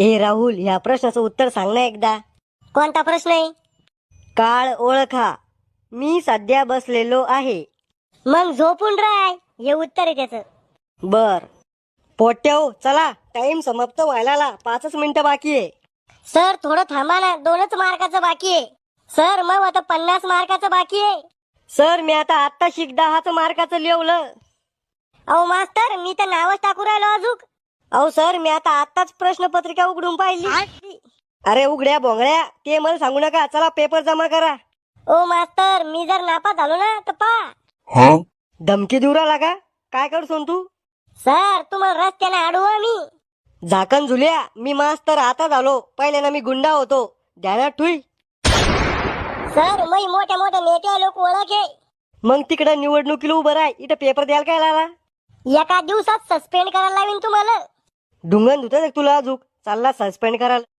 ए राहुल ह्या प्रश्नाचं उत्तर सांग ना एकदा. कोणता प्रश्न आहे? काळ ओळखा. मी सध्या बसलेलो आहे. मग झोपून राय. हे उत्तर आहे त्याचं. बर. पोट्याव चला. टाइम समाप्त व्हायला आला. पाचच मिनिटं बाकी आहे. सर थोडं थांबा ना. दोनच मार्काचं बाकी आहे. सर मग आता पन्नास मार्काचं बाकी आहे. सर मी आता आत्ता शिक दहाच मार्काचं लिहवलं. अहो मास्तर मी तर नावच टाकू राहिलो अजून. अहो सर मी आता आत्ताच प्रश्नपत्रिका उघडून पाहिली. अरे उघड्या भोंगड्या ते मला सांगू नका. चला पेपर जमा करा. ओ मास्तर मी जर नापास झालो ना तर पा धमकी देऊ राहिला का? काय करसून तू? सर तुम्हाला रस्त्याने अडवू हं मी झाकण झुल्या मी मास्तर आता झालो पहिल्याना मी गुंडा होतो. ध्यानात ठुई. सर मी मोठ्या मोठ्या नेते लोक ओळख मग तिकडं निवडणुकीला उभं राह. इथं पेपर द्यायला काय लागला? एका दिवसात सस्पेंड करायला लावीन तुम्हाला. ढुंगण धुतात तुला अजूक. चालला सस्पेंड करायला.